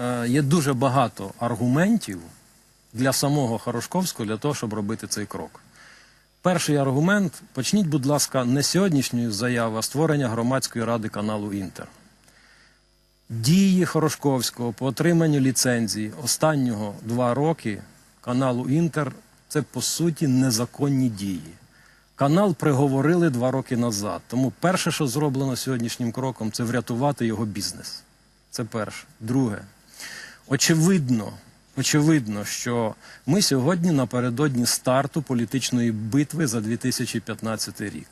е, є дуже багато аргументів для самого Хорошковського для того, щоб робити цей крок. Перший аргумент: почніть, будь ласка, не сьогоднішньої заяви, а створення громадської ради каналу Інтер. Дії Хорошковського по отриманню ліцензії останнього два роки каналу Інтер це по суті незаконні дії. Канал приговорили два роки назад. Тому перше, що зроблено сьогоднішнім кроком, це врятувати його бізнес. Це перше. Друге, очевидно, очевидно, що ми сьогодні напередодні старту політичної битви за 2015 рік.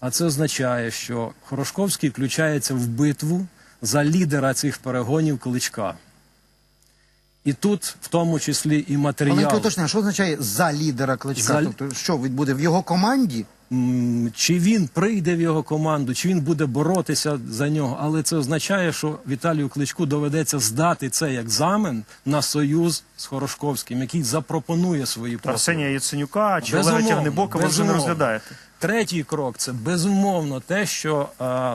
А це означає, що Хорошковський включається в битву за лідера цих перегонів Кличка. І тут, в тому числі, і матеріал. Маленьке уточнення, що означає за лідера кличка? За- Тобто, що він буде в його команді? Чи він прийде в його команду, чи він буде боротися за нього. Але це означає, що Віталію Кличку доведеться здати цей екзамен на союз з Хорошковським, який запропонує свої послуги. Арсенія Яценюка чи Олега Тягнебока ви вже не розглядаєте. Третій крок це безумовно те, що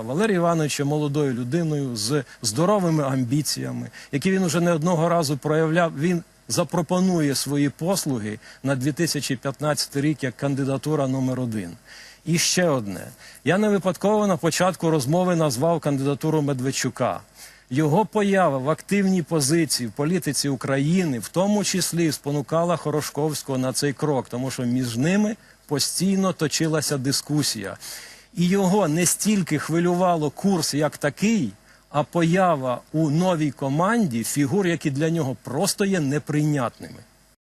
Валерій Іванович є молодою людиною з здоровими амбіціями, які він уже не одного разу проявляв. Він запропонує свої послуги на 2015 рік як кандидатура номер один. І ще одне. Я не випадково на початку розмови назвав кандидатуру Медведчука. Його поява в активній позиції в політиці України, в тому числі спонукала Хорошковського на цей крок, тому що між ними постійно точилася дискусія. І його не стільки хвилювало курс як такий, а поява у новій команді фігур, які для нього просто є неприйнятними.